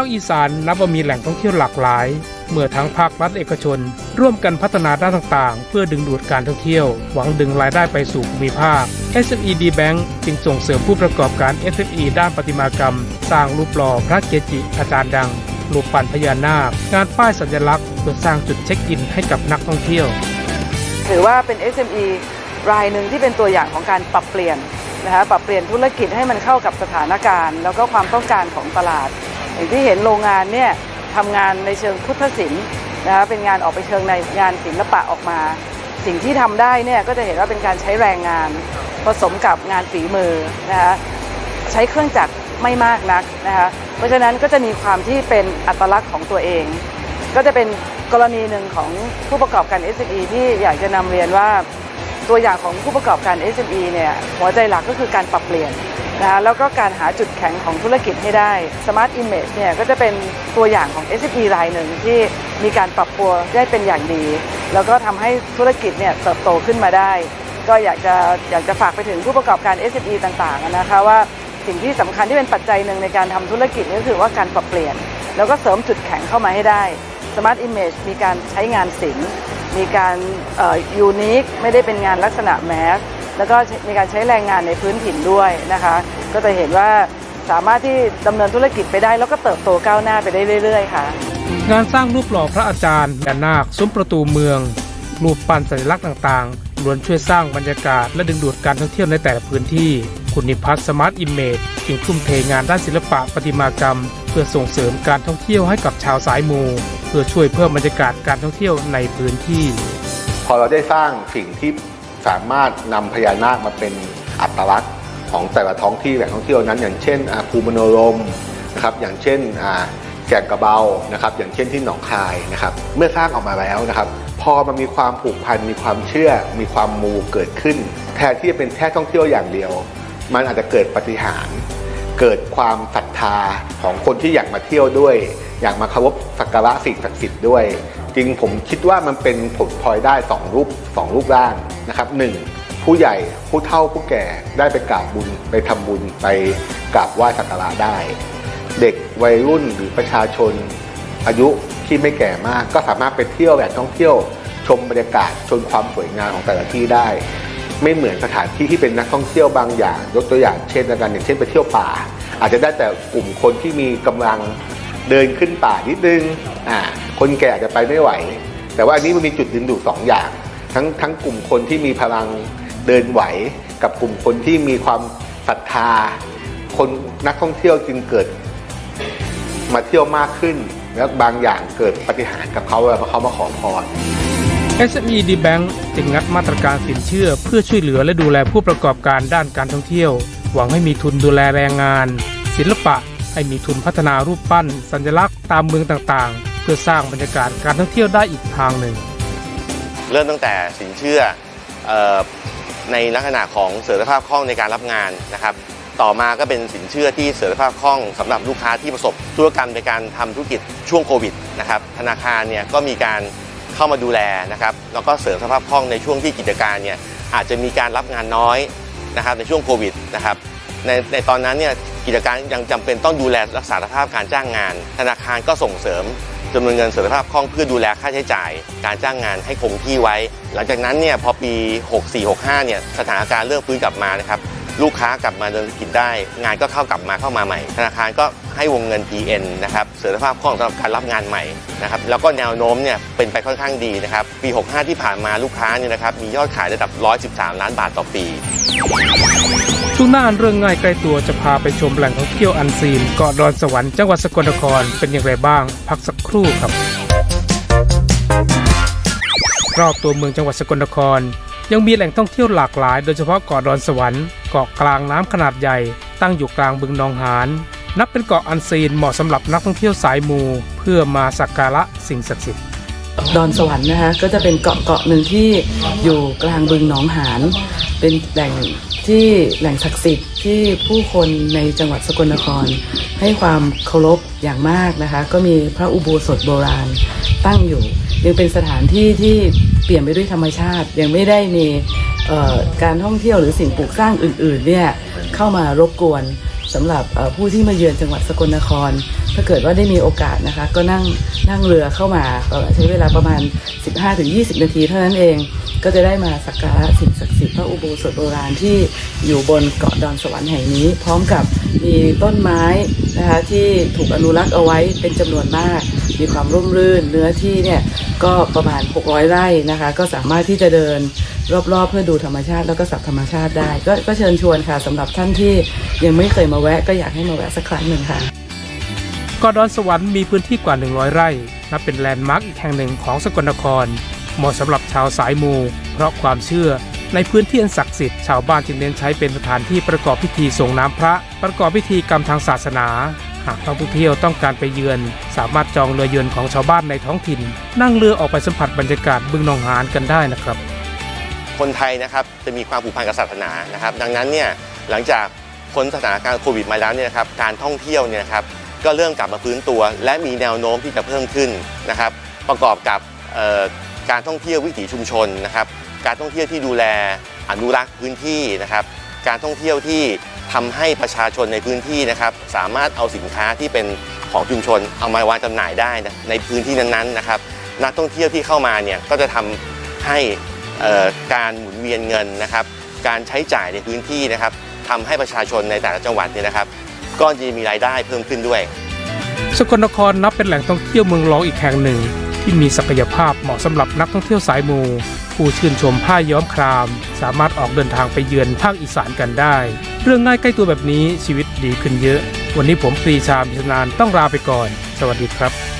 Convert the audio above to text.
าคอีสานนับว่ามีแหล่งท่องเที่ยวหลากหลาย เมื่อทั้งภาครัฐเอกชน ร่วมกันพัฒนาด้านต่างๆ เพื่อดึงดูดการท่องเที่ยว หวังดึงรายได้ไปสู่ภูมิภาค SME D Bank จึงส่งเสริมผู้ประกอบการ SME ด้านประติมากรรม สร้างรูปหล่อพระเกจิ อาจารย์ดังรูปปั้นพญานาค งานป้ายสัญลักษณ์เพื่อสร้างจุดเช็คอินให้กับนักท่องเที่ยว ถือว่าเป็น SME รายหนึ่งที่เป็นตัวอย่างของการปรับเปลี่ยนนะคะปรับเปลี่ยนธุรกิจให้มันเข้ากับสถานการณ์ แล้วก็ความต้องการของตลาด อย่างที่เห็นโรงงานเนี่ยทำงานในเชิงพุทธศิลป์นะคะเป็นงานออกไปเชิงในงานศิลปะออกมา สิ่งที่ทำได้เนี่ยก็จะเห็นว่าเป็นการใช้แรงงาน ผสมกับงานฝีมือนะคะใช้เครื่องจักรไม่มากนักนะคะเพราะฉะนั้นก็จะมีความที่เป็นอัตลักษณ์ของตัวเอง ก็จะเป็นกรณีหนึ่งของผู้ประกอบการ SME ที่อยากจะนำเรียนว่า ตัวอย่างของผู้ประกอบการ SME เนี่ยหัวใจหลักก็คือการปรับเปลี่ยน นะแล้วก็การหาจุดแข็งของธุรกิจให้ได้ Smart Image เนี่ยก็จะเป็นตัวอย่างของ SME รายหนึ่งที่มีการปรับตัวได้เป็นอย่างดี แล้วก็ทำให้ธุรกิจเนี่ยเติบโตขึ้นมาได้ ก็อยากจะอยากจะฝากไปถึงผู้ประกอบการ SME ต่างๆนะคะว่าสิ่งที่สำคัญที่เป็นปัจจัยหนึ่งในการทำธุรกิจก็คือว่าการปรับเปลี่ยน แล้วก็เสริมจุดแข็งเข้ามาให้ได้ Smart Image มีการใช้งานศิลป์มีการยูนิคไม่ได้เป็นงานลักษณะแมสแล้วก็มีการใช้แรงงานในพื้นถิ่นด้วยนะคะ ก็จะเห็นว่าสามารถที่ดำเนินธุรกิจไปได้ แล้วก็เติบโตก้าวหน้าไปได้เรื่อย ๆ ค่ะ งานสร้างรูปหล่อพระอาจารย์ยานาคซุ้มประตูเมือง รูปปั้นสัญลักษณ์ต่างๆล้วนช่วยสร้างบรรยากาศและดึงดูดการท่องเที่ยวในแต่ละพื้นที่ คุณนิพัฒน์สมาร์ทอิมเมจจึงทุ่มเทงานด้านศิลปะประติมากรรม เพื่อส่งเสริมการท่องเที่ยวให้กับชาวสายมู เพื่อช่วยเพิ่มบรรยากาศการท่องเที่ยวในพื้นที่ พอเราได้สร้างสิ่งที่สามารถนำพญานาคมาเป็นอัตลักษณ์ ของแต่ละท้องที่แหล่งท่องเที่ยวนั้น อย่างเช่นอาภูมโนรมนะครับอย่างเช่นแก่งกระเบานะครับอย่างเช่นที่หนองคายนะครับเมื่อสร้างออกมาแล้วนะครับ พอมันมีความผูกพันมีความเชื่อ มีความมูเกิดขึ้น แทนที่จะเป็นแค่ท่องเที่ยวอย่างเดียว มันอาจจะเกิดปฏิหารเกิดความศรัทธาของคนที่อยากมาเที่ยวด้วย อยากมาเคารพสักการะสิ่งศักดิ์สิทธิ์ด้วยจริงผมคิดว่ามันเป็นผลพลอยได้สองรูปสองรูปร่างนะครับหนึ่ง ผู้ใหญ่ผู้เฒ่าผู้แก่ได้ไปกราบบุญไปทำบุญไปกราบไหว้สักการะได้ เด็กวัยรุ่นหรือประชาชนอายุที่ไม่แก่มาก ก็สามารถไปเที่ยวแหล่งท่องเที่ยว ชมบรรยากาศชมความสวยงามของแต่ละที่ได้ ไม่เหมือนสถานที่ที่เป็นนักท่องเที่ยวบางอย่าง ยกตัวอย่างเช่นกันอย่างเช่นไปเที่ยวป่า อาจจะได้แต่กลุ่มคนที่มีกำลังเดินขึ้นป่านิดนึงอ่าคนแก่อาจจะไปไม่ไหว แต่ว่าอันนี้มันมีจุดดึงดูดสองอย่างทั้งทั้งกลุ่มคนที่มีพลัง เดินไหวกับกลุ่มคนที่มีความศรัทธา คนนักท่องเที่ยวจึงเกิดมาเที่ยวมากขึ้น แล้วบางอย่างเกิดปาฏิหารย์กับเขาเวลาเขามาขอพร SME D Bank จึงงัดมาตรการสินเชื่อเพื่อช่วยเหลือและดูแลผู้ประกอบการด้านการท่องเที่ยว หวังให้มีทุนดูแลแรงงาน ศิลปะให้มีทุนพัฒนารูปปั้น สัญลักษณ์ตามเมืองต่างๆ เพื่อสร้างบรรยากาศการท่องเที่ยวได้อีกทางหนึ่ง เริ่มตั้งแต่สินเชื่อเออ ในลักษณะของเสถียรภาพคล่องในการรับงานนะครับ ต่อมาก็เป็นสินเชื่อที่เสถียรภาพคล่องสำหรับลูกค้าที่ประสบธุรกรรมในการทำธุรกิจช่วงโควิดนะครับธนาคารเนี่ยก็มีการเข้ามาดูแลนะครับแล้วก็เสริมสภาพคล่องในช่วงที่กิจการเนี่ยอาจจะมีการรับงานน้อยนะครับในช่วงโควิดนะครับ ในในตอนนั้นเนี่ยกิจการยังจำเป็นต้องดูแลรักษาสภาพการจ้างงาน ธนาคารก็ส่งเสริมจำนวนเงินเสถียรภาพคล่องเพื่อดูแลค่าใช้จ่าย การจ้างงานให้คงที่ไว้ หลังจากนั้นเนี่ยพอปี 64-65เนี่ยสถานการณ์เริ่มฟื้นกลับมานะครับ ลูกค้ากลับมาเดินธุรกิจได้ งานก็เข้ากลับมาเข้ามาใหม่ ธนาคารก็ให้วงเงิน PN นะครับเสถียรภาพคล่องสำหรับการรับงานใหม่นะครับแล้วก็แนวโน้มเนี่ยเป็นไปค่อนข้างดีนะครับปี 65 ที่ผ่านมาลูกค้าเนี่ยนะครับมียอดขายระดับ 113 ล้านบาทต่อปี ช่วงหน้าอันเรื่องง่ายใกล้ตัวจะพาไปชมแหล่งท่องเที่ยวอันซีนเกาะดอนสวรรค์จังหวัดสกลนครเป็นอย่างไรบ้าง พักสักครู่ครับ รอบตัวเมืองจังหวัดสกลนคร ยังมีแหล่งท่องเที่ยวหลากหลาย โดยเฉพาะเกาะดอนสวรรค์ เกาะกลางน้ำขนาดใหญ่ ตั้งอยู่กลางบึงหนองหานนับเป็นเกาะอันซีนเหมาะสำหรับนักท่องเที่ยวสายมู เพื่อมาสักการะสิ่งศักดิ์สิทธิ์ดอนสวรรค์นะคะก็จะเป็นเกาะเกาะหนึ่งที่อยู่กลางบึงหนองหานเป็นแหล่งที่แหล่งศักดิ์สิทธิ์ที่ผู้คนในจังหวัดสกลนคร ให้ความเคารพอย่างมากนะคะ ก็มีพระอุโบสถโบราณตั้งอยู่ ยังเป็นสถานที่ที่เปลี่ยนไปด้วยธรรมชาติยังไม่ได้มี การท่องเที่ยวหรือสิ่งปลูกสร้างอื่นๆเนี่ยเข้ามารบกวนสำหรับผู้ที่มาเยือนจังหวัดสกลนคร ถ้าเกิดว่าได้มีโอกาสนะคะ ก็นั่งนั่งเรือเข้ามาเอ่อใช้เวลาประมาณ 15-20 นาทีเท่านั้นเอง ก็จะได้มาสักการะสิ่งศักดิ์สิทธิ์พระอุโบสถโบราณที่อยู่บนเกาะดอนสวรรค์แห่งนี้ พร้อมกับมีต้นไม้นะคะที่ถูกอนุรักษ์เอาไว้เป็นจำนวนมาก มีความร่มรื่นเนื้อที่เนี่ยก็ประมาณ 600 ไร่นะคะ ก็สามารถที่จะเดิน รอบๆ เพื่อดูธรรมชาติแล้วก็สับธรรมชาติได้ ก็ก็เชิญชวนค่ะสำหรับท่านที่ยังไม่เคยมาแวะก็อยากให้มาแวะสักครั้งหนึ่งค่ะกาะดอนสวรรค์มีพื้นที่กว่า 100 ไร่นับเป็นแลนด์มาร์กอีกแห่งหนึ่งของสกลนคร เหมาะสำหรับชาวสายมู เพราะความเชื่อในพื้นที่อันศักดิ์สิทธิ์ชาวบ้านจึงเน้นใช้เป็นสถานที่ประกอบพิธีส่งน้ำพระ ประกอบพิธีกรรมทางศาสนา หากท่องเที่ยวต้องการไปเยือน สามารถจองเรือเยือนของชาวบ้านในท้องถิ่น นั่งเรือออกไปสัมผัสบรรยากาศบึงหนองหานกันได้นะครับ คนไทยนะครับจะมีความผูกพันกับศาสนานะครับ ดังนั้นเนี่ยหลังจากพ้นสถานการณ์โควิดมาแล้วเนี่ยครับการท่องเที่ยวเนี่ยครับก็เริ่มกลับมาฟื้นตัว และมีแนวโน้มที่จะเพิ่มขึ้นนะครับ ประกอบกับการท่องเที่ยววิถีชุมชนนะครับ การท่องเที่ยวที่ดูแลอนุรักษ์พื้นที่นะครับ การท่องเที่ยวที่ทำให้ประชาชนในพื้นที่นะครับ สามารถเอาสินค้าที่เป็นของชุมชน เอามาวางจำหน่ายได้ในพื้นที่นั้นๆนะครับ นักท่องเที่ยวที่เข้ามาเนี่ยก็จะทำให้ การหมุนเวียนเงินนะครับ การใช้จ่ายในพื้นที่นะครับทำให้ประชาชนในแต่ละจังหวัดเนี่ยนะครับ ก็จะมีรายได้เพิ่มขึ้นด้วย สกลนครนับเป็นแหล่งท่องเที่ยวเมืองรองอีกแห่งหนึ่ง ที่มีศักยภาพเหมาะสำหรับนักท่องเที่ยวสายมูผู้ชื่นชมผ้าย้อมคราม สามารถออกเดินทางไปเยือนภาคอีสานกันได้ เรื่องง่ายใกล้ตัวแบบนี้ชีวิตดีขึ้นเยอะ วันนี้ผมปรีชามิสนานต้องลาไปก่อน สวัสดีครับ